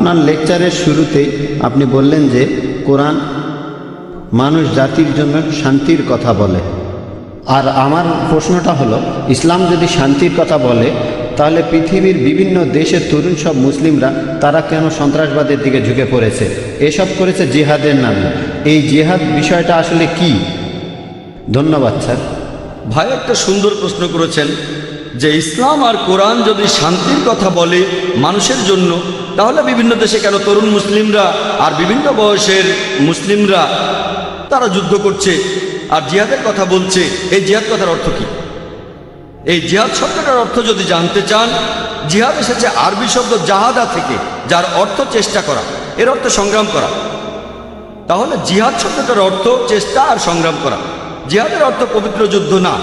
আপনার লেকচারের শুরুতেই আপনি বললেন যে, কোরআন মানুষ জাতির জন্য শান্তির কথা বলে। আর আমার প্রশ্নটা হলো, ইসলাম যদি শান্তির কথা বলে, তাহলে পৃথিবীর বিভিন্ন দেশের তরুণ সব মুসলিমরা, তারা কেন সন্ত্রাসবাদের দিকে ঝুঁকে পড়েছে? এসব করেছে জিহাদের নামে। এই জিহাদ বিষয়টা আসলে কি? ধন্যবাদ, স্যার। ভাই, একটা সুন্দর প্রশ্ন করেছেন। যে ইসলাম আর কোরআন যদি শান্তির কথা বলে মানুষের জন্য, তাহলে বিভিন্ন দেশে কেন তরুণ মুসলিমরা আর বিভিন্ন বয়সের মুসলিমরা তারা যুদ্ধ করছে আর জিহাদের কথা বলছে? এই জিহাদ কথার অর্থ কি? এই জিহাদ শব্দটার অর্থ যদি জানতে চান, জিহাদ এসেছে আরবি শব্দ জাহাদা থেকে, যার অর্থ চেষ্টা করা, এর অর্থ সংগ্রাম করা। তাহলে জিহাদ শব্দটার অর্থ চেষ্টা আর সংগ্রাম করা। জিহাদের অর্থ পবিত্র যুদ্ধ না।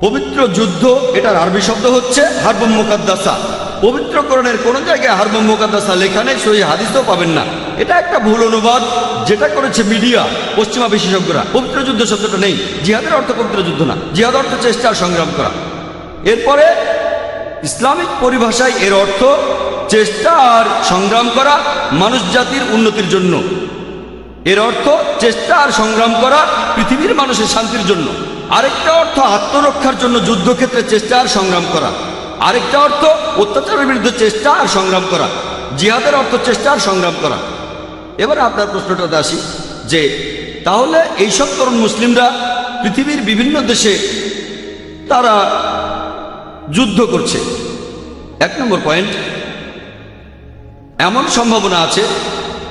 পবিত্র যুদ্ধ, এটার আরবি শব্দ হচ্ছে হারবম মুকাদ্দাসা। পবিত্রকরণের কোন জায়গায় হারবম মুকাদ্দাসা লেখা নেই সই হাদিসও পাবেন না। এটা একটা ভুল অনুবাদ, যেটা করেছে মিডিয়া, পশ্চিমা বিশেষজ্ঞরা। পবিত্র যুদ্ধ শব্দটা নেই, জিহাদের অর্থ পবিত্র যুদ্ধ না। জিহাদ অর্থ চেষ্টা আর সংগ্রাম করা। এরপরে, ইসলামিক পরিভাষায় এর অর্থ চেষ্টা আর সংগ্রাম করা, মানুষ জাতির উন্নতির জন্য। এর অর্থ চেষ্টা আর সংগ্রাম করা, পৃথিবীর মানুষের শান্তির জন্য। আরেকটা অর্থ আত্মরক্ষার জন্য যুদ্ধক্ষেত্রে চেষ্টা আর সংগ্রাম করা। আরেকটা অর্থ অত্যাচারের বিরুদ্ধে চেষ্টা আর সংগ্রাম করা। জিহাদের অর্থ চেষ্টা আর সংগ্রাম করা। এবার আপনার প্রশ্নটাতে আসি যে, তাহলে এইসব তরুণ মুসলিমরা পৃথিবীর বিভিন্ন দেশে তারা যুদ্ধ করছে। এক নম্বর পয়েন্ট, এমন সম্ভাবনা আছে,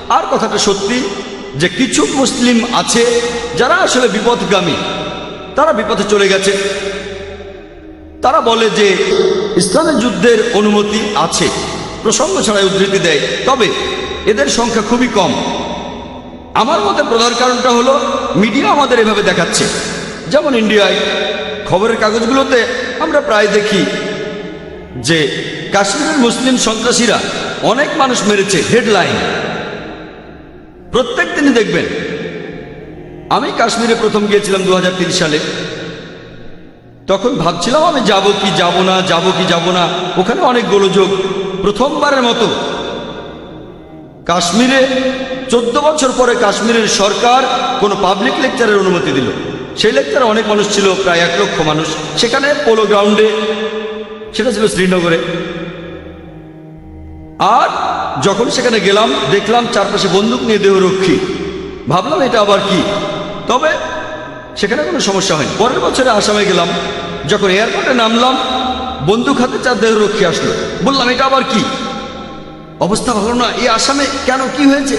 আর কথাটা সত্যি, যে কিছু মুসলিম আছে যারা আসলে বিপদগামী তারা বিপথে চলে গেছে। তারা বলে যে, ইসলামের যুদ্ধের অনুমতি আছে, প্রসঙ্গ ছাড়াই উদ্ধৃতি দেয়, তবে এদের সংখ্যা খুবই কম। আমার মতে প্রধান কারণটা হলো, মিডিয়া আমাদের এভাবে দেখাচ্ছে। যেমন ইন্ডিয়ায় খবরের কাগজগুলোতে আমরা প্রায় দেখি যে, কাশ্মীরের মুসলিম সন্ত্রাসীরা অনেক মানুষ মেরেছে, হেডলাইন। প্রত্যেক দিনই দেখবেন আমি কাশ্মীরে প্রথম গিয়েছিলাম দু সালে। তখন ভাবছিলাম আমি যাব কি যাব না, যাব কি যাব না। ওখানে অনেক গোলযোগ। প্রথমবারের মতো কাশ্মীরে চোদ্দ বছর পরে কাশ্মীরের সরকার কোনো পাবলিক লেকচারের অনুমতি দিল। সেই লেকচারে অনেক মানুষ ছিল, প্রায় এক লক্ষ মানুষ। সেখানে পোলো গ্রাউন্ডে, সেটা ছিল শ্রীনগরে। আর যখন সেখানে গেলাম, দেখলাম চারপাশে বন্দুক নিয়ে দেহরক্ষী। ভাবলাম এটা আবার কি? তবে সেখানে কোনো সমস্যা হয়নি। পরের বছরে আসামে গেলাম, যখন এয়ারপোর্টে নামলাম, বন্দুক হাতে চার দেহরক্ষী আসলো। বললাম, এটা আবার কি? অবস্থা ভালো না, এই আসামে কেন, কি হয়েছে?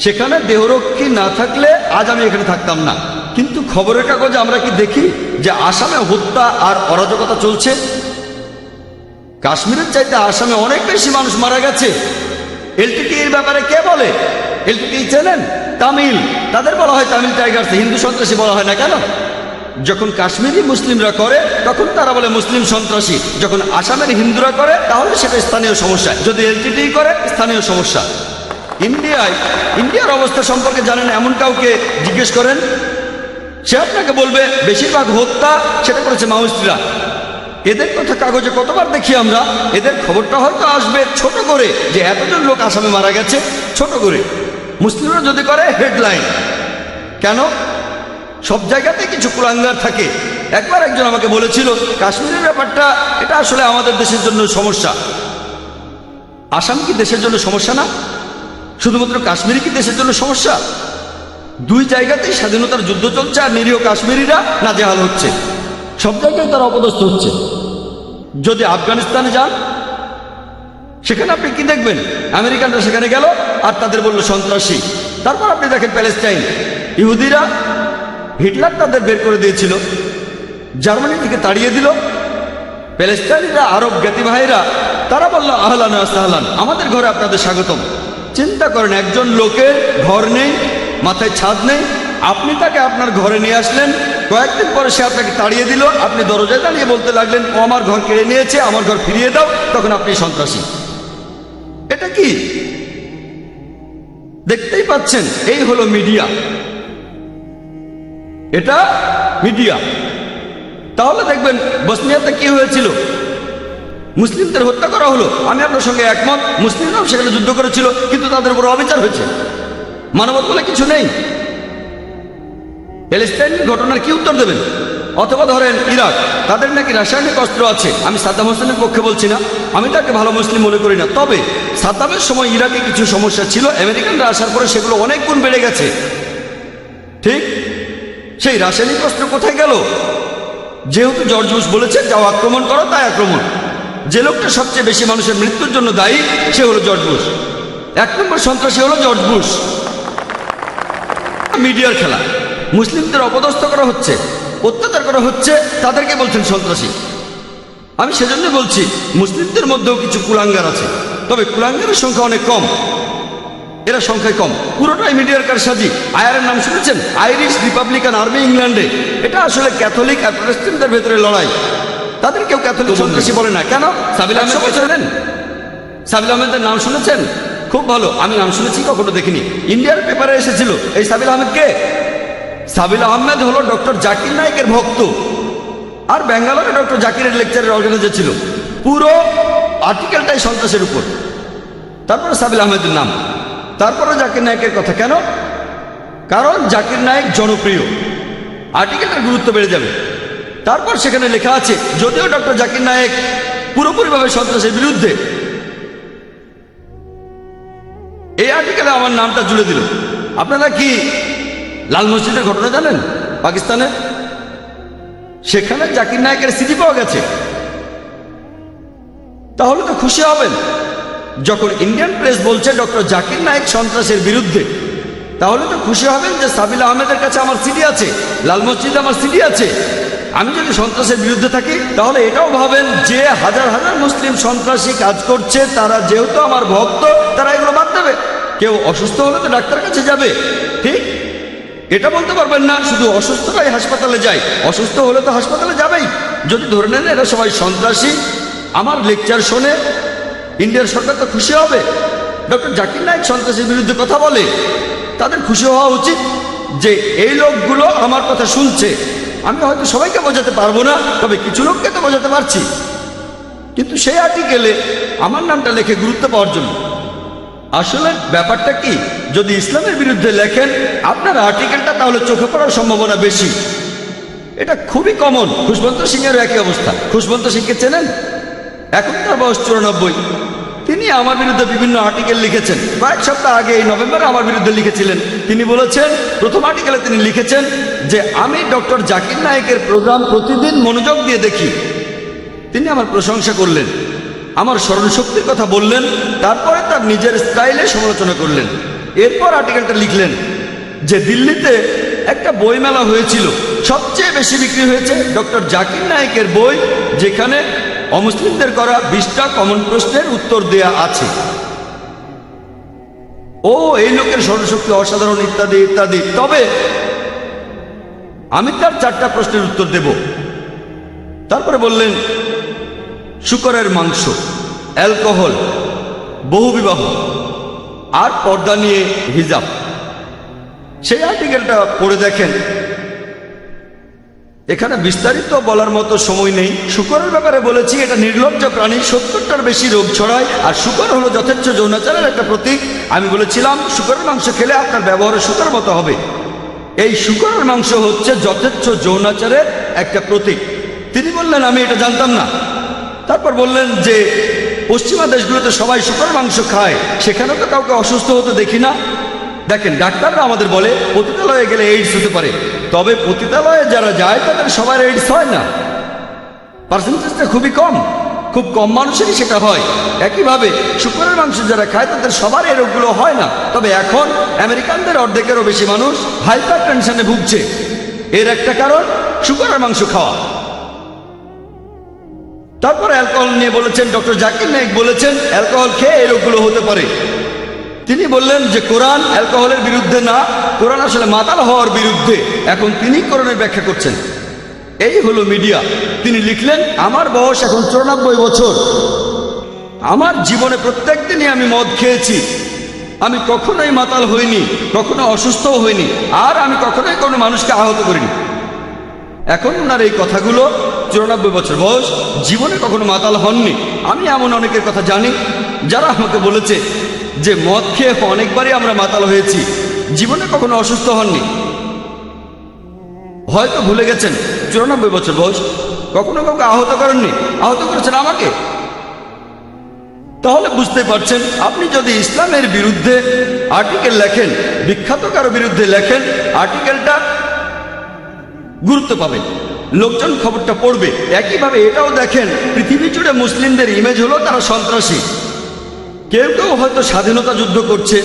সেখানে দেহরক্ষী না থাকলে আজ আমি এখানে থাকতাম না। কিন্তু খবরের কাগজে আমরা কি দেখি যে আসামে হত্যা আর অরাজকতা চলছে? কাশ্মীরের চাইতে আসামে অনেক বেশি মানুষ মারা গেছে। এলটিটি এর ব্যাপারে কে বলে? এলটিটি চেনেন? তামিল। তাদের বলা হয় তামিল টাইগার্স, হিন্দু সন্ত্রাসী বলা হয় না কেন? যখন কাশ্মীরি মুসলিমরা করে, তখন তারা বলে মুসলিম সন্ত্রাসী। যখন আসামের হিন্দুরা করে, তাহলে সেটা স্থানীয় সমস্যা। যদি এলটিটি করে, স্থানীয় সমস্যা। ইন্ডিয়ায়, ইন্ডিয়ার অবস্থা সম্পর্কে জানেন এমন কাউকে জিজ্ঞেস করেন, সে আপনাকে বলবে, বেশিরভাগ হত্যা সেটা করেছে মাওয়িস্টরা। এদের কথা কাগজে কতবার দেখি আমরা? এদের খবরটা হয়তো আসবে ছোট করে, যে এতজন লোক আসামে মারা গেছে, ছোট করে। মুসলিমরা যদি করে হেডলাইন কেন? সব জায়গাতে কিছু কুলাঙ্গার থাকে। একবার একজন আমাকে বলেছিল, কাশ্মীরের ব্যাপারটা, এটা আসলে আমাদের দেশের জন্য সমস্যা। আসাম কি দেশের জন্য সমস্যা না? শুধুমাত্র কাশ্মীর কি দেশের জন্য সমস্যা? দুই জায়গাতেই স্বাধীনতার যুদ্ধ চলছে, আর নিরীহ কাশ্মীরিরা নাজেহাল হচ্ছে। সব জায়গায় তারা অপদস্থ হচ্ছে। যদি আফগানিস্তানে যান সেখানে আপনি কি দেখবেন? আমেরিকানরা সেখানে গেল আর তাদের বলল, সন্ত্রাসী। তারপর আপনি দেখেন প্যালেস্টাইন। ইহুদিরা হিটলার তাদের বের করে দিয়েছিল। জার্মানি থেকে তাড়িয়ে দিল। প্যালেস্টাইনিরা, আরব জ্ঞাতি ভাইরা, তারা বলল, আহলান আহলান আমাদের ঘরে আপনাদের স্বাগতম। চিন্তা করেন, একজন লোকের ঘর নেই, মাথায় ছাদ নেই। আপনি তাকে আপনার ঘরে নিয়ে আসলেন। কয়েকদিন পরে সে আপনাকে তাড়িয়ে দিল। আপনি দরজায় দাঁড়িয়ে বলতে লাগলেন, ও আমার ঘর কেড়ে নিয়েছে, আমার ঘর ফিরিয়ে দাও। তখন আপনি সন্ত্রাসী। এটা কি? দেখতেই পাচ্ছেন, এই হলো মিডিয়া। এটা মিডিয়া। তাহলে দেখবেন, বসনিয়াতে কি হয়েছিল? মুসলিমদের হত্যা করা হলো। আমি আপনার সঙ্গে একমত, মুসলিমরাও সেখানে যুদ্ধ করেছিল, কিন্তু তাদের উপর অবিচার হয়েছে। মানবত বলে কিছু নেই। প্যালেস্টাইন ঘটনার কি উত্তর দেবেন? অথবা ধরেন ইরাক, তাদের নাকি রাসায়নিক অস্ত্র আছে। আমি সাদ্দাম হোসেনের পক্ষে বলছি না, আমি তাকে ভালো মুসলিম মনে করি না। তবে সাদ্দামের সময় ইরাকে কিছু সমস্যা ছিল, আমেরিকানরা আসার পরে সেগুলো অনেক গুণ বেড়ে গেছে। ঠিক? সেই রাসায়নিক অস্ত্র কোথায় গেল? যেহেতু জর্জ বুশ বলেছে যাও আক্রমণ করো, তাই আক্রমণ। যে লোকটা সবচেয়ে বেশি মানুষের মৃত্যুর জন্য দায়ী, সে হলো জর্জ বুশ। এক নম্বর সন্ত্রাসী হলো জর্জ বুশ। মিডিয়ার খেলা। মুসলিমদের অপদস্থ করা হচ্ছে। অত্যাচার করা হচ্ছে তাদেরকে বলছেন সন্ত্রাসী। আমি সেজন্য বলছি মুসলিমদের মধ্যেও কিছু কুলাঙ্গার আছে তবে কুলাঙ্গারের সংখ্যা অনেক কম। এরা সংখ্যায় কম। পুরোটাই মিডিয়ার কারসাজি আয়ারের নাম শুনেছেন? আইরিশ রিপাবলিকান আর্মি ইংল্যান্ডে। এটা আসলে ক্যাথলিক আর প্রটেস্ট্যান্টদের ভেতরে লড়াই। তাদের কেউ ক্যাথলিক সন্ত্রাসী বলে না। কেন? সাবিল আহমেদ সাবিল আহমেদের নাম শুনেছেন? খুব ভালো। আমি নাম শুনেছি কখনো দেখিনি। ইন্ডিয়ার পেপারে এসেছিল। এই সাবিল আহমেদ কে? সাবিল আহমেদ হলো ডক্টর জাকির নায়কের ভক্ত। আর ব্যাঙ্গালোরে ডক্টর জাকিরের লেকচারের অর্গানাইজার ছিল। পুরো আর্টিকেলটাই সন্ত্রাসের উপর। তারপরে সাবিল আহমেদের নাম। তারপরে জাকির নায়কের কথা। কেন? কারণ জাকির নায়ক জনপ্রিয়। আর্টিকেলটার গুরুত্ব বেড়ে যাবে। তারপর সেখানে লেখা আছে, যদিও ডক্টর জাকির নায়ক পুরোপুরিভাবে সন্ত্রাসের বিরুদ্ধে এই আর্টিকেলে আমার নামটা জুড়ে দিল। আপনারা কি লাল মসজিদের ঘটনা জানেন? পাকিস্তানে? সেখানে জাকির নায়কের স্মৃতি পাওয়া গেছে। তাহলে তো খুশি হবেন। যখন ইন্ডিয়ান প্রেস বলছে ডক্টর জাকির নায়ক সন্ত্রাসের বিরুদ্ধে, তাহলে তো খুশি হবেন যে সাবিল আহমেদের কাছে আমার সিডি আছে, লাল মসজিদে আমার সিডি আছে। আমি যদি সন্ত্রাসের বিরুদ্ধে থাকি, তাহলে এটাও ভাবেন যে হাজার হাজার মুসলিম সন্ত্রাসী কাজ করছে, তারা যেহেতু আমার ভক্ত, তারা এগুলো বাদ দেবে। কেউ অসুস্থ হলে তো ডাক্তার কাছে যাবে। ঠিক? এটা বলতে পারবেন না, শুধু অসুস্থরাই হাসপাতালে যায়। অসুস্থ হলে তো হাসপাতালে যাবেই। যদি ধরে নেন, এরা সবাই সন্ত্রাসী। আমার লেকচার শোনে, ইন্ডিয়ার সরকার তো খুশি হবে। ডক্টর জাকির নায়ক সন্ত্রাসীর বিরুদ্ধে কথা বলে। তাদের খুশি হওয়া উচিত যে এই লোকগুলো আমার কথা শুনছে। আমি হয়তো সবাইকে বোঝাতে পারব না, তবে কিছু লোককে তো বোঝাতে পারছি। কিন্তু সেই আর্টিকেলে আমার নামটা লেখে গুরুত্ব পাওয়ার জন্য। আসলে ব্যাপারটা কি? যদি ইসলামের বিরুদ্ধে লেখেন, আপনার আর্টিকেলটা তাহলে চোখে পড়ার সম্ভাবনা বেশি। এটা খুবই কমন খুশবন্ত সিংয়েরও একই অবস্থা। খুশবন্ত সিংকে চেনেন? এখন তার বয়স চুরানব্বই। তিনি আমার বিরুদ্ধে বিভিন্ন আর্টিকেল লিখেছেন। কয়েক সপ্তাহ আগে, এই নভেম্বরে আমার বিরুদ্ধে লিখেছিলেন। তিনি বলেছেন, প্রথম আর্টিকেলে তিনি লিখেছেন যে, আমি ডক্টর জাকির নায়কের প্রোগ্রাম প্রতিদিন মনোযোগ দিয়ে দেখি। তিনি আমার প্রশংসা করলেন। আমার স্মরণশক্তির কথা বললেন, তারপরে তার নিজের স্টাইলে সমালোচনা করলেন। এরপর আর্টিকেলটা লিখলেন যে দিল্লিতে একটা বইমেলা হয়েছিল। সবচেয়ে বেশি বিক্রি হয়েছে ডক্টর জাকির নায়কের বই, যেখানে অমুসলিমদের করা বিশটা কমন প্রশ্নের উত্তর দেয়া আছে। ও, এই লোকের স্মরণশক্তি অসাধারণ, ইত্যাদি ইত্যাদি। তবে আমি তার চারটা প্রশ্নের উত্তর দেব। তারপরে বললেন শুকরের মাংস, অ্যালকোহল বহুবিবাহ আর পর্দা নিয়ে হিজাব। সেই আর্টিকেলটা পড়ে দেখেন। এখানে বিস্তারিত বলার মতো সময় নেই। শুকরের ব্যাপারে বলেছি, এটা নির্লজ্জ প্রাণী, সত্তরটার বেশি রোগ ছড়ায়, আর শুকর হলো যথেচ্ছ যৌনাচারের একটা প্রতীক। আমি বলেছিলাম, শুকরের মাংস খেলে আপনার ব্যবহার শুকর মতো হবে। এই শুকরের মাংস হচ্ছে যথেচ্ছ যৌনাচারের একটা প্রতীক। তিনি বললেন, আমি এটা জানতাম না। তারপর বললেন যে, পশ্চিমা দেশগুলোতে সবাই শুকর মাংস খায় সেখানে তো কাউকে অসুস্থ হতে দেখি না। দেখেন, ডাক্তাররা আমাদের বলে, পতিতালয়ে গেলে এইডস হতে পারে। তবে পতিতালয়ে যারা যায়, তাদের সবার এইডস হয় না। পার্সেন্টেজটা খুবই কম। খুব কম মানুষেরই সেটা হয়। একইভাবে, শুকরের মাংস যারা খায়, তাদের সবার এই রোগগুলো হয় না। তবে এখন, আমেরিকানদের অর্ধেকেরও বেশি মানুষ হাইপার টেনশনে ভুগছে। এর একটা কারণ, শুকরের মাংস খাওয়া। তারপর অ্যালকোহল নিয়ে বলেছেন, ডক্টর জাকির নাইক বলেছেন, অ্যালকোহল খেয়ে এই রোগগুলো হতে পারে। তিনি বললেন যে, কোরআন অ্যালকোহলের বিরুদ্ধে না, কোরআন আসলে মাতাল হওয়ার বিরুদ্ধে। এখন তিনি কোরআনের ব্যাখ্যা করছেন। এই হলো মিডিয়া। তিনি লিখলেন, আমার বয়স এখন চুরানব্বই বছর। আমার জীবনে প্রত্যেক দিনই আমি মদ খেয়েছি। আমি কখনোই মাতাল হইনি, কখনো অসুস্থও হইনি, আর আমি কখনোই কোনো মানুষকে আহত করিনি। এখন ওনার এই কথাগুলো চুরানব্বই বছর বয়স, জীবনে কখনো মাতাল হননি। আমি এমন অনেকের কথা জানি, যারা আমাকে বলেছে যে, মদ খেয়ে অনেকবারই আমরা মাতাল হয়েছি, জীবনে কখনো অসুস্থ হননি। হয়তো ভুলে গেছেন, চুরানব্বই বছর বয়স, কখনো কাউকে আহত করেননি। আহত করেছেন আমাকে। তাহলে বুঝতে পারছেন, আপনি যদি ইসলামের বিরুদ্ধে আর্টিকেল লেখেন, বিখ্যাত কারও বিরুদ্ধে লেখেন আর্টিকেলটা গুরুত্ব পাবে লোকজন খবরটা পড়বে। একইভাবে এটাও দেখেন পৃথিবী জুড়ে মুসলিমদের ইমেজ হলো তারা সন্ত্রাসী। কেউ কেউ হয়তো স্বাধীনতা যুদ্ধ করছে।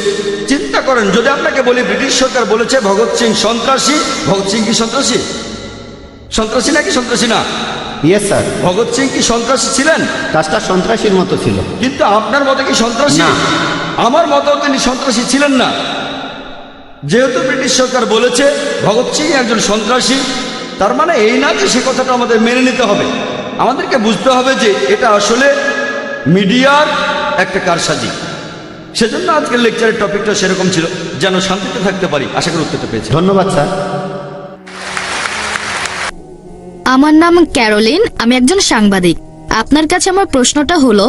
চিন্তা করেন যদি আপনাকে বলি ব্রিটিশ সরকার বলেছে ভগৎ সিং সন্ত্রাসী। ভগৎ সিং কি সন্ত্রাসী? সন্ত্রাসী নাকি সন্ত্রাসী না? ইয়েস স্যার ভগৎ সিং কি সন্ত্রাসী ছিলেন? কাজটা সন্ত্রাসীর মতো ছিল। কিন্তু আপনার মতে কি সন্ত্রাসী? না। আমার মতেও তিনি সন্ত্রাসী ছিলেন না। যেহেতু ব্রিটিশ সরকার বলেছে ভগৎ সিং একজন সন্ত্রাসী তার মানে এই না যে সে কথাটা আমাদের মেনে নিতে হবে। আমাদেরকে বুঝতে হবে যে এটা আসলে মিডিয়ার একটা কারসাজি। সেজন্য আজকের লেকচারের টপিকটা সেরকম ছিল যেন শান্তিতে থাকতে পারি। আশা করি উত্তরটা পেয়েছি ধন্যবাদ স্যার। আমার নাম ক্যারোলিন আমি একজন সাংবাদিক। আপনার কাছে আমার প্রশ্নটা হলো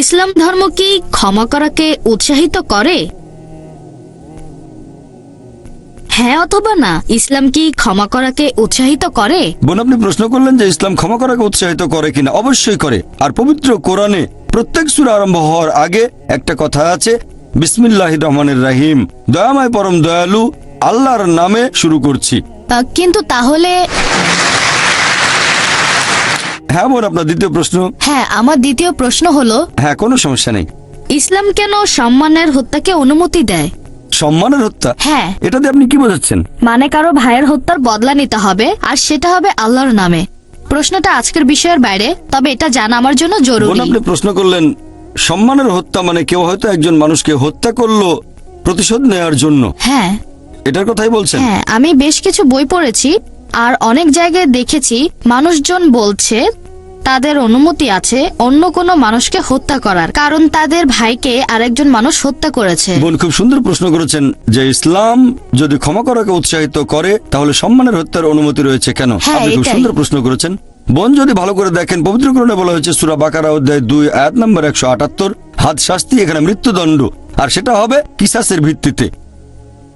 ইসলাম ধর্ম কি ক্ষমা করাকে উৎসাহিত করে? হ্যাঁ অথবা না? ইসলাম কি ক্ষমা করাকে উৎসাহিত করে? বোন আপনি প্রশ্ন করলেন যে ইসলাম ক্ষমা করাকে উৎসাহিত করে কিনা। অবশ্যই করে। আর পবিত্র কোরআনে প্রত্যেক সুর আরম্ভ হওয়ার আগে একটা কথা আছে বিসমিল্লাহ রহমানের রাহিম। দয়াময় পরম দয়ালু আল্লাহর নামে শুরু করছি। কিন্তু তাহলে হ্যাঁ বোন আপনার দ্বিতীয় প্রশ্ন? হ্যাঁ আমার দ্বিতীয় প্রশ্ন হলো হ্যাঁ কোনো সমস্যা নেই। ইসলাম কেন সম্মানের হত্যাকে অনুমতি দেয়? সম্মানের হত্যা? হ্যাঁ। এটাতে আপনি কি বোঝাচ্ছেন? মানে কারও ভাইয়ের হত্যার বদলা নিতে হবে আর সেটা হবে আল্লাহর নামে। প্রশ্নটা আজকের বিষয়ের বাইরে তবে এটা জানা আমার জন্য বোন জরুরি আপনি প্রশ্ন করলেন সম্মানের হত্যা মানে কেউ হয়তো একজন মানুষকে হত্যা করল প্রতিশোধ নেয়ার জন্য। হ্যাঁ। এটার কথাই বলছেন। হ্যাঁ আমি বেশ কিছু বই পড়েছি আর অনেক জায়গায় দেখেছি মানুষজন বলছে তাদের অনুমতি আছে অন্য কোনো মানুষকে হত্যা করার। কারণ তাদের ভাইকে আরেকজন মানুষ হত্যা করেছে। বোন খুব সুন্দর প্রশ্ন করেছেন যে ইসলাম যদি ক্ষমা করাকে উৎসাহিত করে তাহলে সম্মানের হত্যার অনুমতি রয়েছে কেন? হ্যাঁ, আপনি খুব এটাই। সুন্দর প্রশ্ন করেছেন। বোন যদি ভালো করে দেখেন পবিত্রকরণে বলা হয়েছে সুরা বাকারা অধ্যায় দুই আয়াত নম্বর একশো আটাত্তর হাত শাস্তি এখানে মৃত্যুদণ্ড। আর সেটা হবে কিসাসের ভিত্তিতে।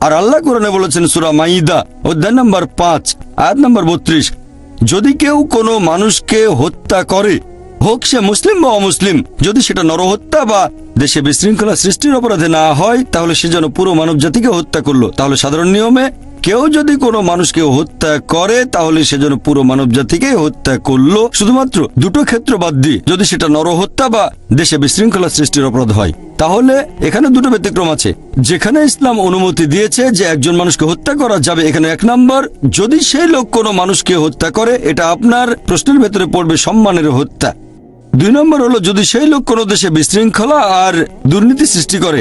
আর আল্লাহ কোরআনে বলেছেন সুরা মাইদা অধ্যায় নম্বর পাঁচ আয়াত নম্বর বত্রিশ যদি কেউ কোনো মানুষকে হত্যা করে, হোক সে মুসলিম বা অমুসলিম, যদি সেটা নরহত্যা বা দেশে বিশৃঙ্খলা সৃষ্টির অপরাধে না হয়, তাহলে সে যেন পুরো মানব জাতিকে হত্যা করল। তাহলে সাধারণ নিয়মে, কেউ যদি কোনো মানুষকে হত্যা করে, তাহলে সে যেন পুরো মানব জাতিকে হত্যা করল। শুধুমাত্র দুটো ক্ষেত্র বাদ দিয়ে যদি সেটা নরহত্যা বা দেশে বিশৃঙ্খলা সৃষ্টির অপরাধ হয়। তাহলে এখানে দুটো ব্যতিক্রম আছে। যেখানে ইসলাম অনুমতি দিয়েছে যে একজন মানুষকে হত্যা করা যাবে, এখানে এক নম্বর। যদি সেই লোক কোনো মানুষকে হত্যা করে, এটা আপনার প্রশ্নের ভেতরে পড়বে সম্মানের হত্যা। দুই নম্বর হলো, যদি সেই লোক কোনো দেশে বিশৃঙ্খলা আর দুর্নীতি সৃষ্টি করে,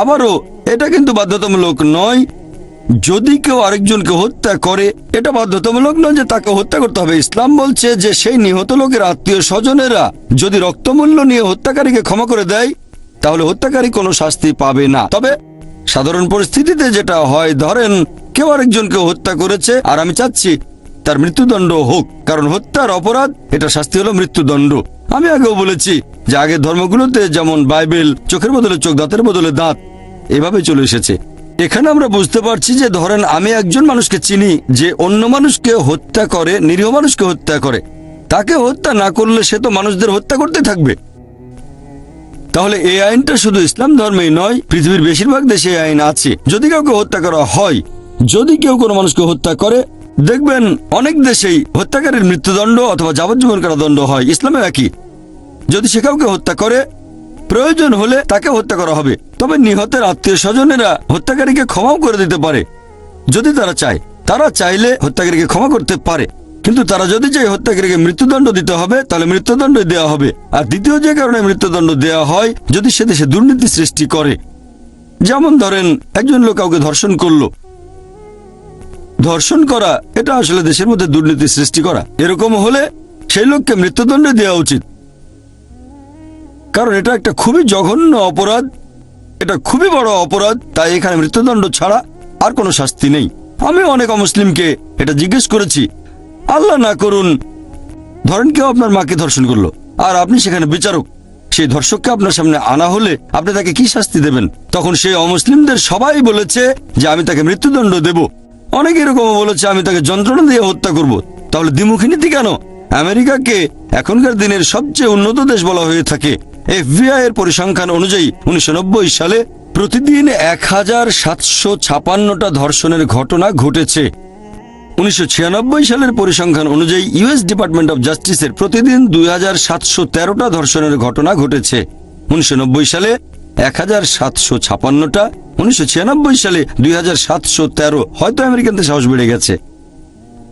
আবারও এটা কিন্তু বাধ্যতামূলক নয়। যদি কেউ আরেকজনকে হত্যা করে, এটা বাধ্যতামূলক নয় যে তাকে হত্যা করতে হবে। ইসলাম বলছে যে সেই নিহত লোকের আত্মীয় স্বজনেরা যদি রক্তমূল্য নিয়ে হত্যাকারীকে ক্ষমা করে দেয় তাহলে হত্যাকারী কোনো শাস্তি পাবে না। তবে সাধারণ পরিস্থিতিতে যেটা হয়, ধরেন কেউ আরেকজনকে হত্যা করেছে, আর আমি চাচ্ছি তার মৃত্যুদণ্ড হোক, কারণ হত্যার অপরাধ, এটা শাস্তি হলো মৃত্যুদণ্ড। আমি আগেও বলেছি যে আগের ধর্মগুলোতে যেমন বাইবেল, চোখের বদলে চোখ, দাঁতের বদলে দাঁত, এভাবে চলে এসেছে। এখানে আমরা বুঝতে পারছি যে, ধরেন আমি একজন মানুষকে চিনি, যে অন্য মানুষকে হত্যা করে, নিরীহ মানুষকে হত্যা করে। তাকে হত্যা না করলে সে তো মানুষদের হত্যা করতে থাকবে। তাহলে এই আইনটা শুধু ইসলাম ধর্মেই নয়, পৃথিবীর বেশিরভাগ দেশে এই আইন আছে। যদি কাউকে হত্যা করা হয়, যদি কেউ কোনো মানুষকে হত্যা করে, দেখবেন অনেক দেশেই হত্যাকারীর মৃত্যুদণ্ড অথবা যাবজ্জীবন কারাদণ্ড হয়। ইসলামে একই। যদি সে কাউকে হত্যা করে, প্রয়োজন হলে তাকে হত্যা করা হবে। তবে নিহতের আত্মীয় স্বজনেরা হত্যাকারীকে ক্ষমাও করে দিতে পারে। যদি তারা চায়, তারা চাইলে হত্যাকারীকে ক্ষমা করতে পারে। কিন্তু তারা যদি চায় হত্যাকারীকে মৃত্যুদণ্ড দিতে হবে, তাহলে মৃত্যুদণ্ড দেওয়া হবে। আর দ্বিতীয় যে কারণে মৃত্যুদণ্ড দেওয়া হয়, যদি সে দেশে দুর্নীতি সৃষ্টি করে। যেমন ধরেন, একজন লোক কাউকে ধর্ষণ করল। ধর্ষণ করা, এটা আসলে দেশের মধ্যে দুর্নীতি সৃষ্টি করা। এরকম হলে সেই লোককে মৃত্যুদণ্ড দেওয়া উচিত। কারণ এটা একটা খুবই জঘন্য অপরাধ। এটা খুবই বড় অপরাধ, তাই এখানে মৃত্যুদণ্ড ছাড়া আর কোনো শাস্তি নেই। আমি অনেক অমুসলিমকে এটা জিজ্ঞেস করেছি আল্লাহ না করুন। ধরেন কেউ আপনার মাকে ধর্ষণ করল, আর আপনি সেখানে বিচারক। সেই ধর্ষককে আপনার সামনে আনা হলে আপনি তাকে কি শাস্তি দেবেন? তখন সেই অমুসলিমদের সবাই বলেছে যে, আমি তাকে মৃত্যুদণ্ড দেব। অনেকে এরকম বলেছে, আমি তাকে যন্ত্রণা দিয়ে হত্যা করব। তাহলে দ্বিমুখী নীতি কেন? আমেরিকাকে এখনকার দিনের সবচেয়ে উন্নত দেশ বলা হয়ে থাকে। এফবিআই এর পরিসংখ্যান অনুযায়ী উনিশশো নব্বই সালে প্রতিদিন এক হাজার সাতশো ছাপান্নটা ধর্ষণের ঘটনা ঘটেছে। উনিশশো সালের পরিসংখ্যান অনুযায়ী ইউএস ডিপার্টমেন্ট অফ জাস্টিসের প্রতিদিন দুই হাজার সাতশো তেরোটা ধর্ষণের ঘটনা ঘটেছে। উনিশশো নব্বই সালে এক হাজার সাতশো ছাপান্নটা, উনিশশো সালে দুই হাজার সাতশো তেরো, হয়তো আমেরিকানদের সাহস বেড়ে গেছে।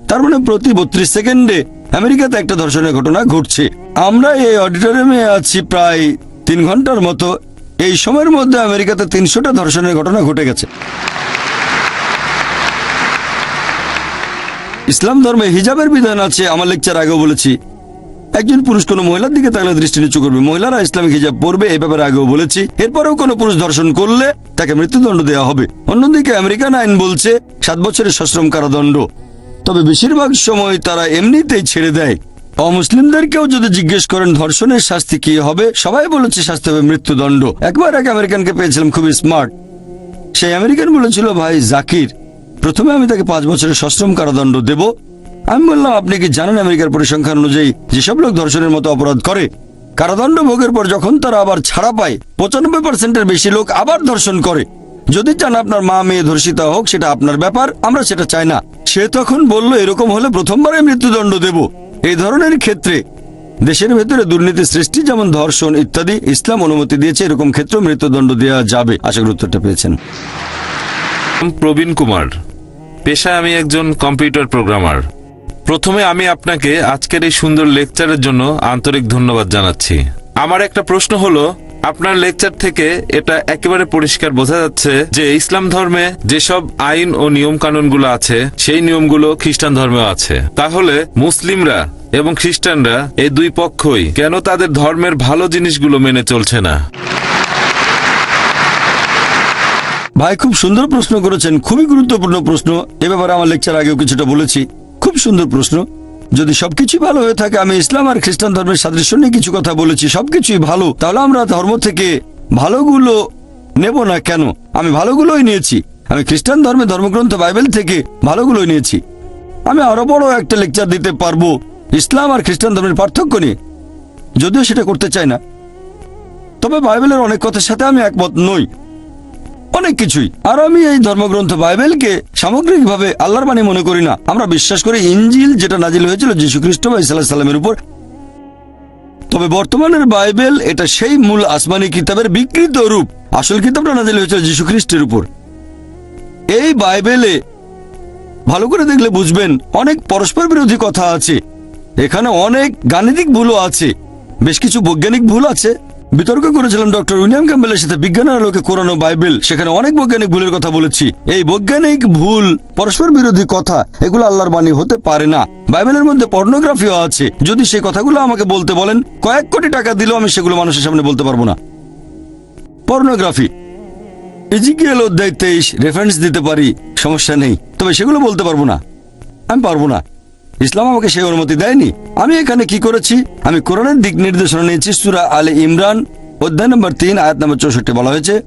তার মানে প্রতি বত্রিশ সেকেন্ডে আমেরিকাতে একটা ধর্ষণের ঘটনা ঘটছে। আমরা এই অডিটোরিয়ামে আছি প্রায় তিন ঘণ্টার মতো। এই সময়ের মধ্যে আমেরিকাতে তিনশোটা ধর্ষণের ঘটনা ঘটে গেছে। ইসলাম ধর্মে হিজাবের বিধান আছে, আমার লেকচার আগেও বলেছি। একজন পুরুষ কোনো মহিলার দিকে তাহলে দৃষ্টি নিচু করবে। মহিলারা ইসলামিক হিজাব পরবে এই ব্যাপারে আগেও বলেছি। এরপরেও কোনো পুরুষ ধর্ষণ করলে তাকে মৃত্যুদণ্ড দেওয়া হবে। অন্যদিকে আমেরিকান আইন বলছে, সাত বছরের সশ্রম কারাদণ্ড। তবে বেশিরভাগ সময় তারা এমনিতেই ছেড়ে দেয়। অমুসলিমদেরকেও যদি জিজ্ঞেস করেন, ধর্ষণের শাস্তি কি হবে? সবাই বলেছে, শাস্তি হবে মৃত্যুদণ্ড। একবার এক আমেরিকানকে পেয়েছিলাম, খুবই স্মার্ট সেই আমেরিকান বলেছিল, ভাই, জাকির প্রথমে আমি তাকে পাঁচ বছরের সশ্রম কারাদণ্ড দেব। আমি বললাম, আপনি কি জানেন আমেরিকার পরিসংখ্যান অনুযায়ী যেসব লোক ধর্ষণের মতো অপরাধ করে, কারাদণ্ড ভোগের পর যখন তারা আবার ছাড়া পায়, পঁচানব্বই পার্সেন্টের বেশি লোক আবার ধর্ষণ করে। যদি চান আপনার মা মেয়ে ধর্ষিতা হোক, সেটা আপনার ব্যাপার, আমরা সেটা চাই না। সে তখন বলল, এরকম হলে প্রথমবারে মৃত্যুদণ্ড দেব। এই ধরনের ক্ষেত্রে দেশের ভেতরে দুর্নীতি সৃষ্টি, যেমন ধর্ষণ ইত্যাদি, ইসলাম অনুমতি দিয়েছে, এরকম ক্ষেত্রে মৃত্যুদণ্ড দেওয়া যাবে। আশা করি উত্তরটা পেয়েছেন। প্রবীণ কুমার। পেশায় আমি একজন কম্পিউটার প্রোগ্রামার। প্রথমে আমি আপনাকে আজকের এই সুন্দর লেকচারের জন্য আন্তরিক ধন্যবাদ জানাচ্ছি। আমার একটা প্রশ্ন হলো, আপনার লেকচার থেকে এটা একেবারে পরিষ্কার বোঝা যাচ্ছে যে ইসলাম ধর্মে যেসব আইন ও নিয়ম কানুনগুলো আছে, সেই নিয়মগুলো খ্রিস্টান ধর্মে আছে। তাহলে মুসলিমরা এবং খ্রিস্টানরা এই দুই পক্ষই কেন তাদের ধর্মের ভালো জিনিসগুলো মেনে চলছে না? ভাই, খুব সুন্দর প্রশ্ন করেছেন, খুবই গুরুত্বপূর্ণ প্রশ্ন। এ ব্যাপারে আমার লেকচার আগেও কিছুটা বলেছি। খুব সুন্দর প্রশ্ন। যদি সবকিছু ভালো হয়ে থাকে, আমি ইসলাম আর খ্রিস্টান ধর্মের সাদৃশ্য নিয়ে কিছু কথা বলেছি, সবকিছুই ভালো। তাহলে আমরা ধর্ম থেকে ভালোগুলো নেব না কেন? আমি ভালোগুলোই নিয়েছি। আমি খ্রিস্টান ধর্মের ধর্মগ্রন্থ, বাইবেল থেকে ভালোগুলোই নিয়েছি। আমি আরও বড় একটা লেকচার দিতে পারব, ইসলাম আর খ্রিস্টান ধর্মের পার্থক্য নিয়ে। যদিও সেটা করতে চাই না। তবে বাইবেলের অনেক কথার সাথে আমি একমত নই। অনেক কিছুই। আর আমি এই ধর্মগ্রন্থ বাইবেলকে সামগ্রিকভাবে আল্লাহর বাণী মনে করি না। আমরা বিশ্বাস করি ইঞ্জিল যেটা নাজিল হয়েছিল যীশু খ্রিস্ট বা ইসাল্লাহ সাল্লামের উপর। তবে বর্তমানের বাইবেল এটা সেই মূল আসমানি কিতাবের বিকৃত রূপ। আসল কিতাবটা নাজিল হয়েছিল যীশু খ্রিস্টের উপর। এই বাইবেলে ভালো করে দেখলে বুঝবেন অনেক পরস্পর বিরোধী কথা আছে। এখানে অনেক গাণিতিক ভুলও আছে। বেশ কিছু বৈজ্ঞানিক ভুল আছে। বিতর্ক করেছিলাম ডক্টর উইলিয়াম ক্যাম্বেলের সাথে বিজ্ঞানের আলোকে কোরআন বাইবেল। সেখানে অনেক বৈজ্ঞানিক ভুলের কথা বলেছি। এই বৈজ্ঞানিক ভুল, পরস্পর বিরোধী কথা, এগুলো আল্লাহর বাণী হতে পারে না। বাইবেলের মধ্যে পর্নোগ্রাফিও আছে। যদি সেই কথাগুলো আমাকে বলতে বলেন, কয়েক কোটি টাকা দিলেও আমি সেগুলো মানুষের সামনে বলতে পারব না। পর্নোগ্রাফি। ইজিকিয়াল অধ্যায় তেইশ রেফারেন্স দিতে পারি, সমস্যা নেই। তবে সেগুলো বলতে পারব না। আমি পারব না। ইসলাম আমাকে সেই অনুমতি দেয়নি। আমি এখানে কি করেছি? আমি কোরআনের দিক নির্দেশনা নিয়েছি সুরা আলে ইমরান অধ্যায় নম্বর তিন আয়াত নম্বর চৌষট্টি বলা হয়েছে।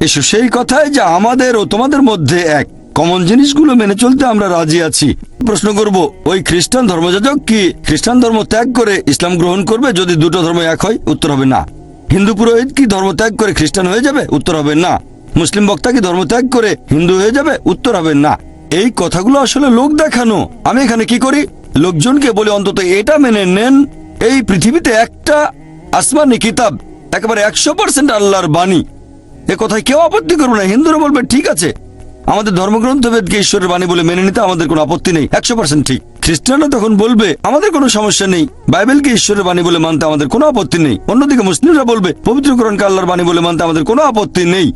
এসো সেই কথায় যে আমাদের ও তোমাদের মধ্যে এক। কমন জিনিসগুলো মেনে চলতে আমরা রাজি আছি। প্রশ্ন করব ওই খ্রিস্টান ধর্মযাজক কি খ্রিস্টান ধর্ম ত্যাগ করে ইসলাম গ্রহণ করবে? যদি দুটো ধর্ম এক হয় উত্তর হবে না। হিন্দু পুরোহিত কি ধর্ম ত্যাগ করে খ্রিস্টান হয়ে যাবে? উত্তর হবে না। মুসলিম বক্তা কি ধর্ম ত্যাগ করে হিন্দু হয়ে যাবে? উত্তর হবে না। এই কথাগুলো আসলে লোক দেখানো। আমি এখানে কি করি? লোকজনকে বলে, অন্তত এটা মেনে নেন, এই পৃথিবীতে একটা আসমানি কিতাব, একেবারে একশো পার্সেন্ট আল্লাহর বাণী। এ কথায় কেউ আপত্তি করবে না, হিন্দুরা বলবে, ঠিক আছে। আমাদের ধর্মগ্রন্থ বেদকে ঈশ্বরের বাণী বলে মেনে নিতে আমাদের কোনো আপত্তি নেই? একশো পার্সেন্ট ঠিক। খ্রিস্টানরা তখন বলবে, আমাদের কোনো সমস্যা নেই। বাইবেলকে ঈশ্বরের বাণী বলে মানতে আমাদের কোনো আপত্তি নেই? অন্যদিকে মুসলিমরা বলবে পবিত্রকরণকে আল্লাহর বাণী বলে মানতে আমাদের কোনো আপত্তি নেই।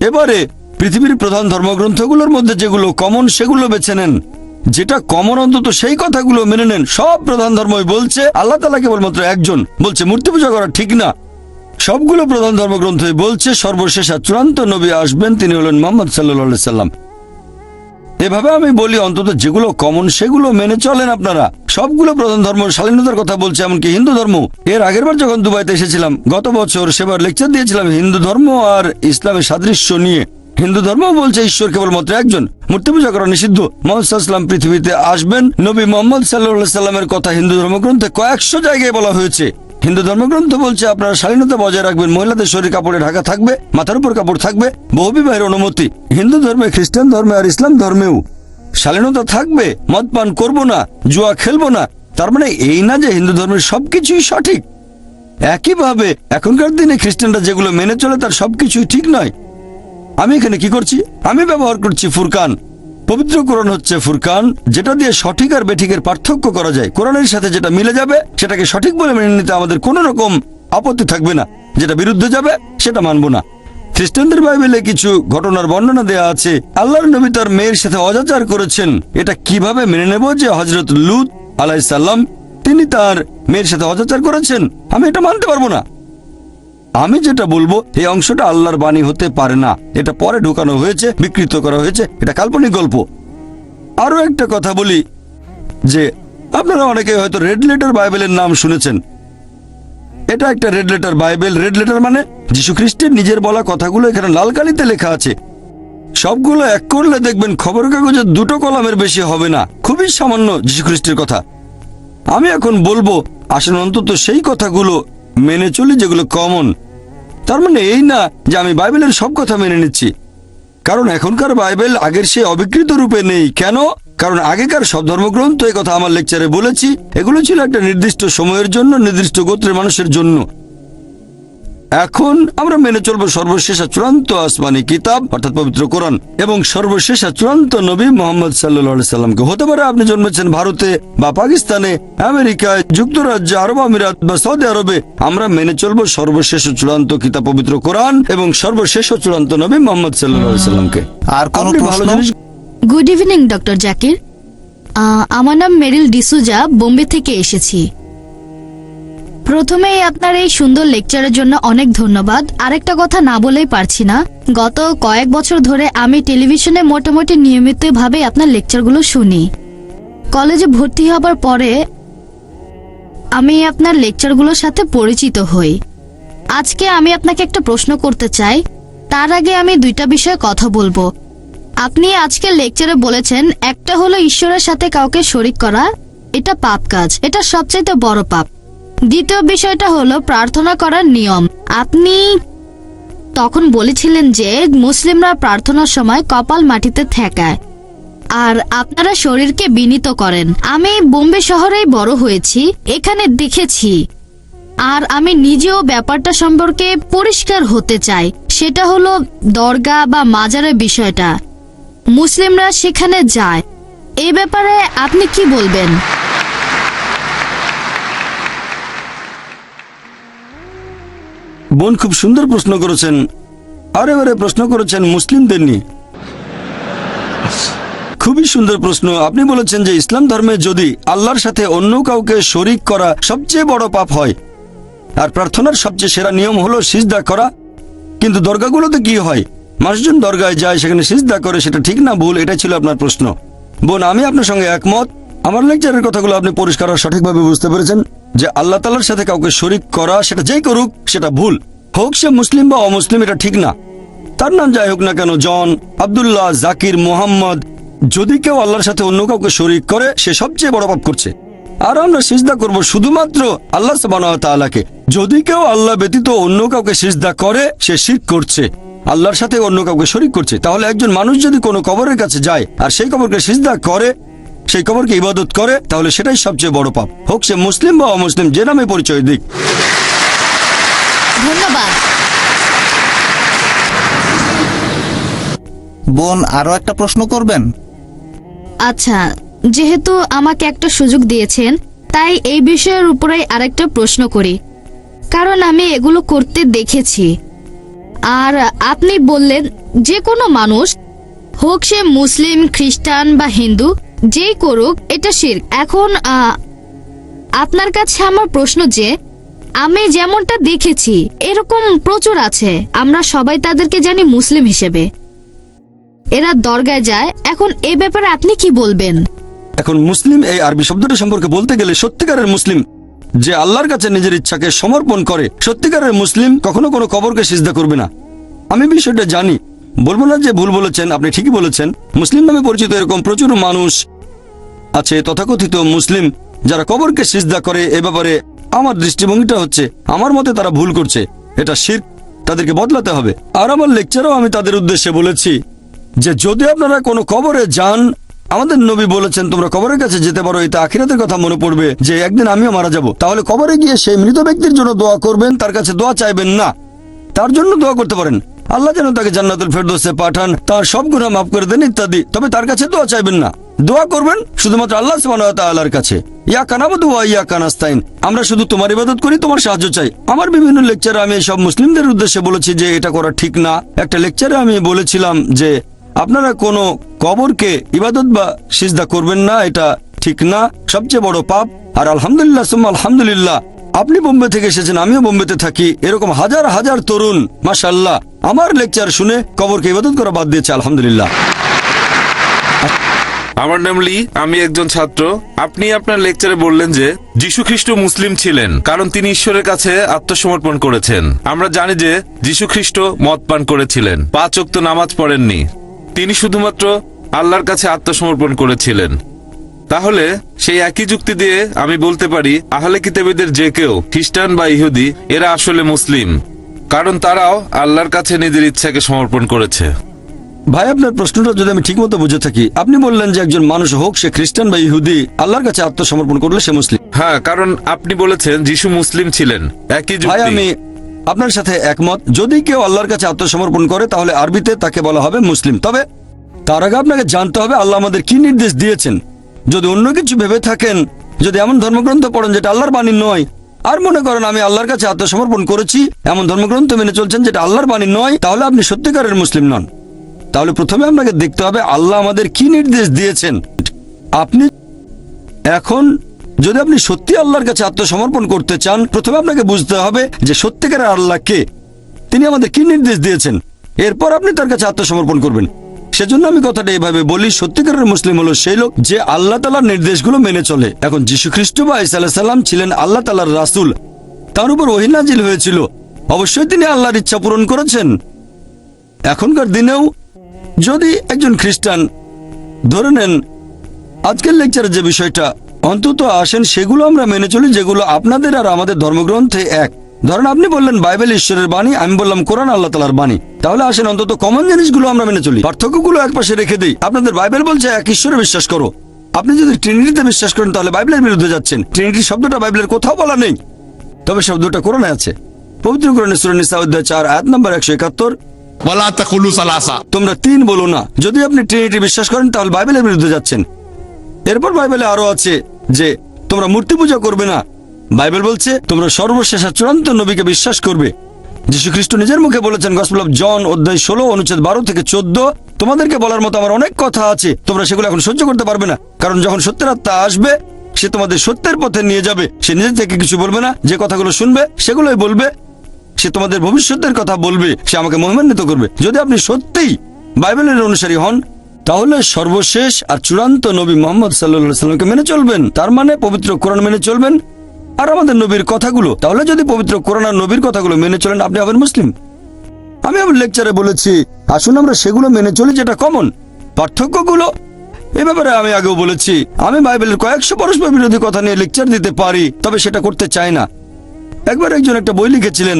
এবারে পৃথিবীর প্রধান ধর্মগ্রন্থগুলোর মধ্যে যেগুলো কমন সেগুলো বেছে নেন। যেটা কমন অন্তত সেই কথাগুলো মেনে নেন। সব প্রধান ধর্মই বলছে, আল্লাহ তালা কেবলমাত্র একজন। বলছে, মূর্তি পূজা করা ঠিক না। সবগুলো প্রধান ধর্মগ্রন্থই বলছে, সর্বশেষ আর চূড়ান্ত নবী আসবেন, তিনি হলেন মোহাম্মদ সাল্লাহ সাল্লাম। এভাবে আমি বলি, অন্তত যেগুলো কমন সেগুলো মেনে চলেন আপনারা। সবগুলো প্রধান ধর্ম স্বাধীনতার কথা বলছে, এমনকি হিন্দু ধর্ম। এর আগের বার যখন দুবাইতে এসেছিলাম, গত বছর সেবার লেকচার দিয়েছিলাম হিন্দু ধর্ম আর ইসলামের সাদৃশ্য নিয়ে। হিন্দু ধর্ম বলছে ঈশ্বর কেবলমাত্র একজন। মূর্তি পূজা করা নিষিদ্ধ। মোহাম্মদ পৃথিবীতে আসবেন। নবী মোহাম্মদ সাল্লামের কথা হিন্দু ধর্মগ্রন্থে কয়েকশো জায়গায় বলা হয়েছে। হিন্দু ধর্মগ্রন্থ বলছে আপনারা শালীনতা বজায় রাখবেন, মহিলাদের শরীর কাপড়ে ঢাকা থাকবে, মাথার উপর কাপড় থাকবে, বহুবিবাহের অনুমতি। হিন্দু ধর্মে খ্রিস্টান ধর্মে আর ইসলাম ধর্মেও। শালীনতা থাকবে, মদ পান করব না, জুয়া খেলব না। তার মানে এই না যে হিন্দু ধর্মের সবকিছুই সঠিক। একইভাবে এখনকার দিনে খ্রিস্টানরা যেগুলো মেনে চলে তার সবকিছুই ঠিক নয়। আমি এখানে কি করছি? আমি ব্যবহার করছি ফুরকান। পবিত্র কোরআন হচ্ছে ফুরকান, যেটা দিয়ে সঠিক আর বেঠিকের পার্থক্য করা যায়। কোরআনের সাথে যেটা মিলে যাবে, সেটাকে সঠিক বলে মেনে নিতে আমাদের কোনো রকম আপত্তি থাকবে না। যেটা বিরুদ্ধে যাবে, সেটা মানব না। খ্রিস্টানদের বাইবেলে কিছু ঘটনার বর্ণনা দেয়া আছে। আল্লাহর নবী তার মেয়ের সাথে অজাচার করেছেন। এটা কীভাবে মেনে নেব যে হজরত লুত আলাইসাল্লাম তিনি তার মেয়ের সাথে অজাচার করেছেন? আমি এটা মানতে পারব না। আমি যেটা বলব, এই অংশটা আল্লাহর বাণী হতে পারে না। এটা পরে ঢুকানো হয়েছে, বিকৃত করা হয়েছে, এটা কাল্পনিক গল্প। আরও একটা কথা বলি, যে আপনারা অনেকে হয়তো রেড লেটার বাইবেলের নাম শুনেছেন। এটা একটা red letter Bible. Red letter মানে যীশু খ্রিস্টের নিজের বলা কথাগুলো এখানে লাল কালিতে লেখা আছে। সবগুলো এক করলে দেখবেন খবর কাগজের দুটো কলামের বেশি হবে না। খুবই সামান্য যীশু খ্রিস্টের কথা। আমি এখন বলব আসলে অন্তত সেই কথাগুলো মেনে চলি যেগুলো কমন তার মানে এই না যে আমি বাইবেলের সব কথা মেনে নিচ্ছি। কারণ এখনকার বাইবেল আগের সে অবিকৃত রূপে নেই। কেন? কারণ আগেকার সব ধর্মগ্রন্থ কথা আমার লেকচারে বলেছি। এগুলো ছিল একটা নির্দিষ্ট সময়ের জন্য, নির্দিষ্ট গোত্রের মানুষের জন্য। এখন আমরা মেনে চলবো সর্বশেষ চূড়ান্ত আসমানি কিতাব অর্থাৎ পবিত্র কোরআন এবং সর্বশেষ চূড়ান্ত নবী মোহাম্মদ সাল্লাহ সাল্লামকে। হতে পারে আপনি জন্মেছেন ভারতে বা পাকিস্তানে আমেরিকায় যুক্তরাজ্যে আরব আমিরাত বা সৌদি আরবে। আমরা মেনে চলবো সর্বশেষ চূড়ান্ত কিতাব পবিত্র কোরআন এবং সর্বশেষ ও চূড়ান্ত নবী মোহাম্মদ সাল্লাহ সাল্লামকে। আর কোনো আপনি ভালো জিনিস good evening doctor Zakir ah, আমার নাম মেরিল ডিসুজা বোম্বে থেকে এসেছি। প্রথমেই আপনার এই সুন্দর লেকচারের জন্য অনেক ধন্যবাদ। আরেকটা কথা না বলেই পারছি না। গত কয়েক বছর ধরে আমি টেলিভিশনে মোটামুটি নিয়মিতভাবে আপনার লেকচারগুলো শুনি। কলেজে ভর্তি হবার পরে আমি আপনার লেকচারগুলোর সাথে পরিচিত হই। আজকে আমি আপনাকে একটা প্রশ্ন করতে চাই। তার আগে আমি দুইটা বিষয়ে কথা বলব। আপনি আজকে লেকচারে বলেছেন, একটা হলো ঈশ্বরের সাথে কাউকে শরিক করা, এটা পাপ কাজ, এটা সবচাইতে বড় পাপ। দ্বিতীয় বিষয়টা হলো প্রার্থনা করার নিয়ম। আপনি তখন বলেছিলেন যে মুসলিমরা প্রার্থনার সময় কপাল মাটিতে ঠেকায় আর আপনারা শরীরকে বিনীত করেন। আমি বোম্বে শহরেই বড় হয়েছি, এখানে দেখেছি। আর আমি নিজেও ব্যাপারটা সম্পর্কে পরিষ্কার হতে চাই। সেটা হলো দরগা বা মাজারের বিষয়টা। মুসলিমরা সেখানে যায়। এ ব্যাপারে আপনি কি বলবেন? বোন খুব সুন্দর প্রশ্ন করেছেন। আরে এবারে প্রশ্ন করেছেন মুসলিমদের নিয়ে। খুবই সুন্দর প্রশ্ন। আপনি বলেছেন যে ইসলাম ধর্মে যদি আল্লাহর সাথে অন্য কাউকে শরিক করা সবচেয়ে বড় পাপ হয়, আর প্রার্থনার সবচেয়ে সেরা নিয়ম হলো সিজদা করা, কিন্তু দরগাগুলোতে কি হয়? মানুষজন দরগায় যায়, সেখানে সিজদা করে, সেটা ঠিক না, ভুল, এটাই ছিল আপনার প্রশ্ন। বোন, আমি আপনার সঙ্গে একমত। আমার লেকচারের কথাগুলো আপনি পরিষ্কার আর সঠিকভাবে বুঝতে পেরেছেন যে আল্লাহ তালার সাথে কাউকে শরিক করা, সেটা যেই করুক, সেটা ভুল। হোক সে মুসলিম বা অমুসলিম, এটা ঠিক না। তার নাম যাই হোক না কেন, জন আব্দুল্লাহ জাকির মোহাম্মদ, যদি কেউ আল্লাহর সাথে অন্য কাউকে শরিক করে, সে সবচেয়ে বড় পাপ করছে। আর আমরা সিজদা করব শুধুমাত্র আল্লাহ তাআলাকে। যদি কেউ আল্লাহ ব্যতীত অন্য কাউকে সিজদা করে, সে শির করছে। আল্লাহর সাথে অন্য কাউকে শরিক করছে। তাহলে একজন মানুষ যদি কোনো কবরের কাছে যায়, আর সেই কবরকে সিজদা করে, সেই কবরকে ইবাদত করে, তাহলে সেটাই সবচেয়ে বড় পাপ। হোক সে মুসলিম বা অমুসলিম, যে নামে পরিচয় দিক। ধন্যবাদ। বোন আরও একটা প্রশ্ন করবেন? আচ্ছা যেহেতু আমাকে একটা সুযোগ দিয়েছেন তাই এই বিষয়ের উপরেই আরেকটা প্রশ্ন করি। কারণ আমি এগুলো করতে দেখেছি। আর আপনি বললেন যে কোনো মানুষ হোক সে মুসলিম খ্রিস্টান বা হিন্দু যেই করুক এটা শির। এখন আপনার কাছে আমার প্রশ্ন যে আমি যেমনটা দেখেছি, এরকম প্রচুর আছে। আমরা সবাই তাদেরকে জানি মুসলিম হিসেবে। এরা দরগায় যায়। এখন এ ব্যাপারে আপনি কি বলবেন? এখন মুসলিম এই আরবি শব্দটা সম্পর্কে বলতে গেলে সত্যিকারের মুসলিম যে আল্লাহর কাছে নিজের ইচ্ছাকে সমর্পণ করে, সত্যিকারের মুসলিম কখনো কোনো কবরকে সিজদা করবে না। আমি বিষয়টা জানি। বলব না যে ভুল বলেছেন, আপনি ঠিকই বলেছেন। মুসলিম নামে পরিচিত এরকম প্রচুর মানুষ আছে, তথাকথিত মুসলিম যারা কবরকে সিজদা করে, এ ব্যাপারে আমার দৃষ্টিভঙ্গিটা হচ্ছে, আমার মতে তারা ভুল করছে। এটা শির, তাদেরকে বদলাতে হবে। আর আমার লেকচারও আমি তাদের উদ্দেশ্যে বলেছি যে, যদি আপনারা কোনো কবরে যান, আমাদের নবী বলেছেন, তোমরা কবরের কাছে যেতে পারো এতে আখিরাতের কথা মনে পড়বে যে, একদিন আমিও মারা যাব। তাহলে কবরে গিয়ে সেই মৃত ব্যক্তির জন্য দোয়া করবেন, তার কাছে দোয়া চাইবেন না। তার জন্য দোয়া করতে পারেন। আল্লাহ যেন তাকে জান্নাতুল ফেরদৌসে পাঠান, তার সব গুনাহ মাফ করে দেন ইত্যাদি। তবে তার কাছে দোয়া চাইবেন না। দোয়া করবেন শুধুমাত্র আল্লাহ ওয়া কাছে। ইয়া কানাবুদু ইয়া কানাস্তাইন আমরা শুধু তোমার ইবাদত করি, তোমার সাহায্য চাই। আমার বিভিন্ন লেকচারে আমি সব মুসলিমদের উদ্দেশ্যে বলেছি যে এটা করা ঠিক না। একটা লেকচারে আমি বলেছিলাম যে আপনারা কোনো কবরকে ইবাদত বা সিজদা করবেন না, এটা ঠিক না। সবচেয়ে বড় পাপ, আর আলহামদুলিল্লাহ, সুম্মা আলহামদুলিল্লাহ, আপনি বোম্বে থেকে এসেছেন, আমিও বোম্বেতে থাকি। এরকম হাজার হাজার তরুণ মাশাল্লাহ আমার লেকচার শুনে কবরকে ইবাদত করা বাদ দিয়েছে, আলহামদুলিল্লাহ। আমার নাম লি, আমি একজন ছাত্র। আপনি আপনার লেকচারে বললেন যে যীশু খ্রিস্ট মুসলিম ছিলেন, কারণ তিনি ঈশ্বরের কাছে আত্মসমর্পণ করেছেন। আমরা জানি যে যীশু খ্রিস্ট মদ পান করেছিলেন, পাঁচ ওয়াক্ত নামাজ পড়েননি। তিনি শুধুমাত্র আল্লাহর কাছে আত্মসমর্পণ করেছিলেন। তাহলে, সেই একই যুক্তি দিয়ে আমি বলতে পারি, আহলে কিতাবীদের যে কেউ, খ্রিস্টান বা ইহুদি, এরা আসলে মুসলিম। কারণ তারাও আল্লাহর কাছে নিজের ইচ্ছাকে সমর্পণ করেছে। ভাই আপনার প্রশ্নটা যদি আমি ঠিকমতো বুঝে থাকি আপনি বললেন যে একজন মানুষ হোক সে খ্রিস্টান বা ইহুদি আল্লাহর কাছে আত্মসমর্পণ করলে সে মুসলিম। হ্যাঁ কারণ আপনি বলেছেন যিশু মুসলিম ছিলেন একই ভাই আমি আপনার সাথে একমত। যদি কেউ আল্লাহর কাছে আত্মসমর্পণ করে তাহলে আরবিতে তাকে বলা হবে মুসলিম। তবে তার আগে আপনাকে জানতে হবে আল্লাহ আমাদের কি নির্দেশ দিয়েছেন। যদি অন্য কিছু ভেবে থাকেন যদি এমন ধর্মগ্রন্থ পড়েন যেটা আল্লাহর বাণী নয় আর মনে করেন আমি আল্লাহর কাছে আত্মসমর্পণ করেছি এমন ধর্মগ্রন্থ মেনে চলছেন যেটা আল্লাহর বাণী নয় তাহলে আপনি সত্যিকারের মুসলিম নন। তাহলে প্রথমে আপনাকে দেখতে হবে, আল্লাহ আমাদের কি নির্দেশ দিয়েছেন? আপনি এখন যদি আপনি সত্যি আল্লাহর কাছে আত্মসমর্পণ করতে চান, প্রথমে আপনাকে বুঝতে হবে যে সত্যিকারের আল্লাহ কে, তিনি আমাদের কি নির্দেশ দিয়েছেন। এরপর আপনি তার কাছে আত্মসমর্পণ করবেন। সেজন্য আমি কথাটা এইভাবে বলি, সত্যিকারের মুসলিম হলো সেই লোক যে আল্লাহ তালার নির্দেশগুলো মেনে চলে। এখন যীশু খ্রিস্ট বা ইসাল্লাহ সাল্লাম ছিলেন আল্লাহ তালার রাসুল। তার উপর ওহিনাজিল হয়েছিল। অবশ্যই তিনি আল্লাহর ইচ্ছা পূরণ করেছেন। এখনকার দিনেও যদি একজন খ্রিস্টান, ধরে নেন, আজকের লেকচারে যে বিষয়টা, অন্তত আসেন, সেগুলো আমরা মেনে চলি, যেগুলো আপনাদের আর আমাদের ধর্মগ্রন্থে এক। ধরেন আপনি বললেন, বাইবেল ঈশ্বরের বাণী, আমি বললাম, কোরআন আল্লাহ তালার বাণী। তাহলে আসেন, অন্তত কমন জিনিসগুলো আমরা মেনে চলি। পার্থক্যগুলো এক পাশে রেখে দিই। আপনাদের বাইবেল বলছে, এক ঈশ্বরে বিশ্বাস করো। আপনি যদি ট্রিনিটিতে বিশ্বাস করেন, তাহলে বাইবেলের বিরুদ্ধে যাচ্ছেন। ট্রিনিটি শব্দটা বাইবেলের কোথাও বলা নেই। তবে শব্দটা কোরআনে আছে। পবিত্র কোরআনে সুরানিসা অধ্যায় চার, আয়াত নম্বর একশো একাত্তর। তোমরা তিন বলো না। যদি আপনি ট্রিনিটি বিশ্বাস করেন, তাহলে বাইবেলের বিরুদ্ধে যাচ্ছেন। এরপর বাইবেলে আরও আছে যে, তোমরা মূর্তি পূজা করবে না। বাইবেল বলছে, তোমরা সর্বশেষ চূড়ান্ত নবীকে বিশ্বাস করবে। যীশু খ্রিস্ট নিজের মুখে বলেছেন গসপল জন অধ্যায় ষোলো, অনুচ্ছেদ বারো থেকে চোদ্দ, তোমাদেরকে বলার মতো আমার অনেক কথা আছে। তোমরা সেগুলো এখন সহ্য করতে পারবে না। কারণ যখন সত্যের আত্মা আসবে, সে তোমাদের সত্যের পথে নিয়ে যাবে। সে নিজে থেকে কিছু বলবে না। যে কথাগুলো শুনবে, সেগুলোই বলবে। সে তোমাদের ভবিষ্যতের কথা বলবে, সে আমাকে মহিমান্বিত করবে। যদি আপনি সত্যিই বাইবেলের অনুসারী হন, তাহলে সর্বশেষ আর চূড়ান্ত নবী মোহাম্মদ সাল্লা সাল্লামকে মেনে চলবেন। তার মানে পবিত্র কোরআন মেনে চলবেন। আর আমাদের নবীর কথাগুলো, তাহলে যদি পবিত্র কোরআন আর নবীর কথাগুলো মেনে চলেন, আপনি হবেন মুসলিম। আমি আমার লেকচারে বলেছি, আসুন আমরা সেগুলো মেনে চলি যেটা কমন পার্থক্যগুলো, এ ব্যাপারে আমি আগেও বলেছি, আমি বাইবেলের কয়েকশো পরস্পর বিরোধী কথা নিয়ে লেকচার দিতে পারি, তবে সেটা করতে চাই না। একবার একজন একটা বই লিখেছিলেন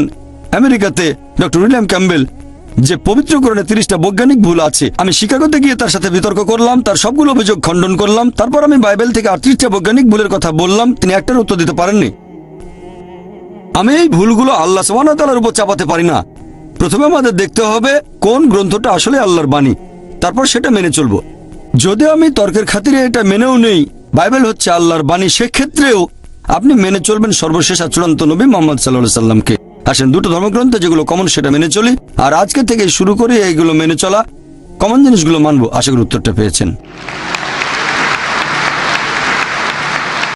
আমেরিকাতে ডক্টর উইলিয়াম ক্যাম্বেল যে পবিত্র কোরআনে তিরিশটা বৈজ্ঞানিক ভুল আছে, আমি শিকাগোতে গিয়ে তার সাথে বিতর্ক করলাম, তার সবগুলো অভিযোগ খণ্ডন করলাম, তারপর আমি বাইবেল থেকে আটত্রিশটা বৈজ্ঞানিক ভুলের কথা বললাম, তিনি একটার উত্তর দিতে পারেননি। আমি এই ভুলগুলো আল্লাহ সুবহানাহু উপর চাপাতে পারি না। প্রথমে আমাদের দেখতে হবে কোন গ্রন্থটা আসলে আল্লাহর বাণী, তারপর সেটা মেনে চলবো। যদি আমি তর্কের খাতিরে এটা মেনেও নেই, বাইবেল হচ্ছে আল্লাহর বাণী, সেক্ষেত্রেও আপনি মেনে চলবেন সর্বশেষ আর চূড়ান্ত নবী মোহাম্মদ সাল্লাহ সাল্লামকে আসেন দুটো ধর্মগ্রন্থ যেগুলো কমন সেটা মেনে চলি। আর আজকে থেকে শুরু করে, এইগুলো মেনে চলা। কমন জিনিসগুলো মানবো। আশা করি উত্তরটা পেয়েছেন।